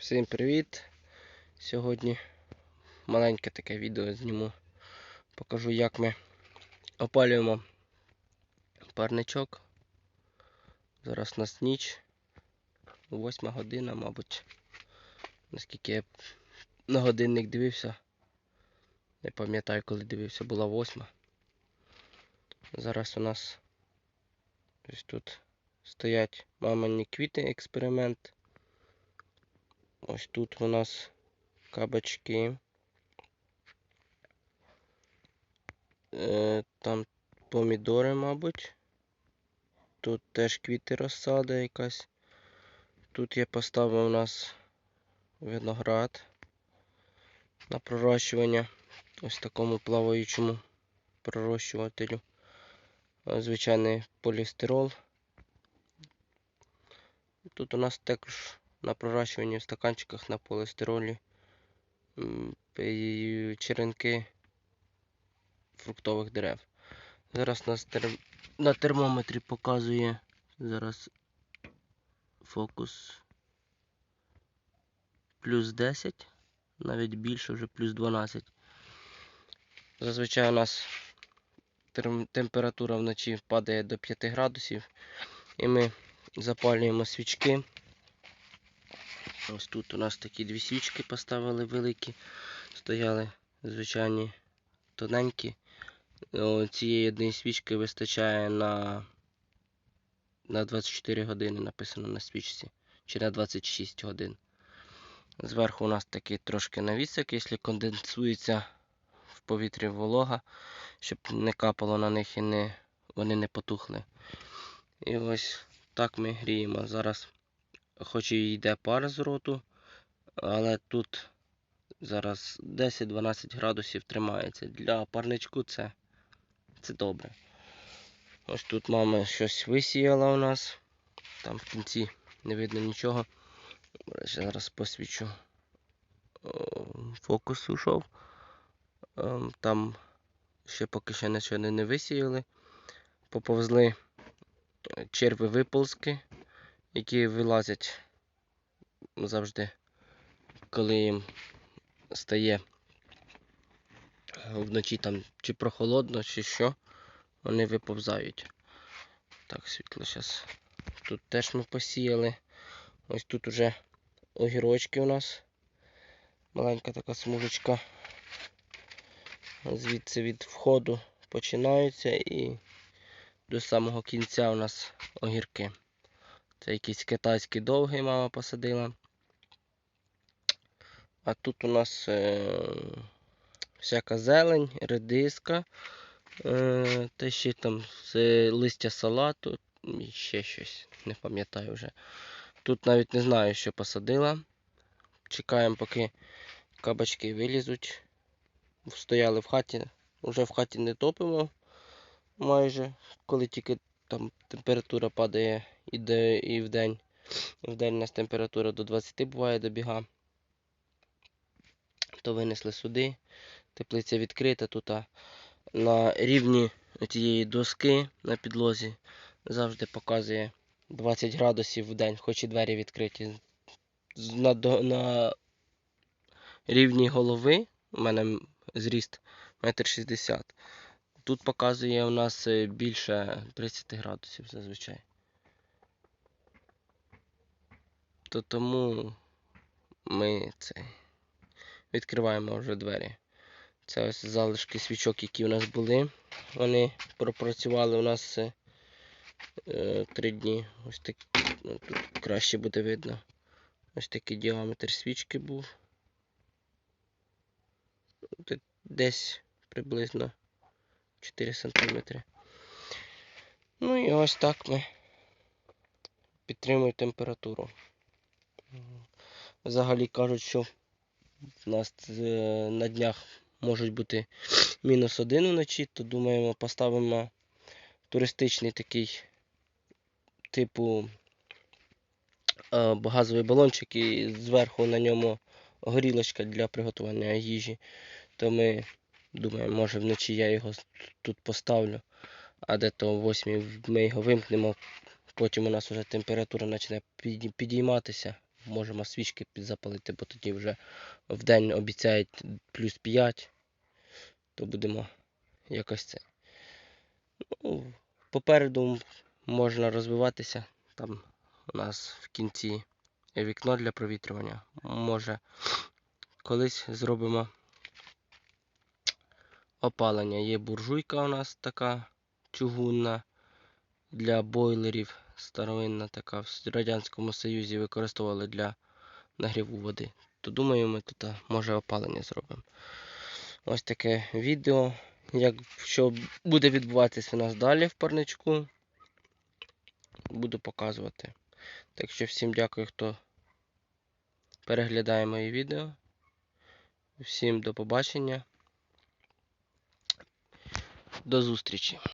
Всім привіт! Сьогодні маленьке таке відео зніму. Покажу, як ми опалюємо парничок. Зараз у нас ніч. Восьма година, мабуть. Наскільки я на годинник дивився. Не пам'ятаю, коли дивився, була восьма. Зараз у нас ось тут стоять мамині квіти експеримент. Ось тут у нас кабачки. Е, Там помідори, мабуть. Тут теж квіти розсада якась. Тут я поставив у нас виноград на пророщування. Ось такому плаваючому пророщувателю. Е, Звичайний полістирол. Тут у нас також на пророщуванні в стаканчиках на полістиролі м, і черенки фруктових дерев. Зараз нас тер... на термометрі показує зараз фокус плюс 10, навіть більше, вже плюс 12. Зазвичай у нас терм- температура вночі падає до 5 градусів, і ми запалюємо свічки. Ось тут у нас такі дві свічки поставили великі. Стояли звичайні тоненькі. Цієї однієї свічки вистачає на, на 24 години, написано на свічці. Чи на 26 годин. Зверху у нас такий трошки навісик, якщо конденсується в повітрі волога, щоб не капало на них і вони не потухли. І ось так ми гріємо. Зараз хоч і йде пар з роту, але тут зараз 10-12 градусів тримається. Для парничку це, це добре. Ось тут мама щось висіяла у нас. Там в кінці не видно нічого. Зараз посвічу. Фокус ушов. Ем, Там ще поки що нічого не висіяли. Поповзли черви виползки які вилазять завжди, коли їм стає вночі там чи прохолодно, чи що, вони виповзають. Так, світло зараз. Тут теж ми посіяли. Ось тут уже огірочки у нас. Маленька така смужечка. Звідси від входу починаються і до самого кінця у нас огірки. Це якийсь китайський довгий мама посадила. А тут у нас е, всяка зелень, редиска, е, та ще там з листя салату і ще щось, не пам'ятаю вже. Тут навіть не знаю, що посадила. Чекаємо, поки кабачки вилізуть. Стояли в хаті. Уже в хаті не топимо майже, коли тільки там температура падає іде і в день. В день у нас температура до 20 буває добіга. То винесли сюди. Теплиця відкрита тут на рівні цієї доски на підлозі завжди показує 20 градусів в день, хоч і двері відкриті. На, на рівні голови у мене зріст 1,60 м. Тут показує у нас е, більше 30 градусів зазвичай. То тому ми це відкриваємо вже двері. Це ось залишки свічок, які у нас були. Вони пропрацювали у нас е, е, три дні. Ось так, ну, тут краще буде видно. Ось такий діаметр свічки був. Де- Десь приблизно 4 сантиметри. Ну і ось так ми підтримуємо температуру. Взагалі кажуть, що в нас е, на днях можуть бути мінус один вночі, то думаємо, поставимо туристичний такий типу е, газовий балончик і зверху на ньому горілочка для приготування їжі. То ми думаємо, може вночі я його тут поставлю, а де то о 8 ми його вимкнемо. Потім у нас вже температура почне підійматися можемо свічки підзапалити, бо тоді вже в день обіцяють плюс 5, то будемо якось це. Ну, попереду можна розвиватися. Там у нас в кінці вікно для провітрювання. Може, колись зробимо опалення. Є буржуйка у нас така чугунна для бойлерів. Старовинна така в Радянському Союзі використовували для нагріву води. То думаю, ми тут може опалення зробимо. Ось таке відео. Як що буде відбуватися у нас далі в парничку. Буду показувати. Так що всім дякую, хто переглядає мої відео. Всім до побачення. До зустрічі.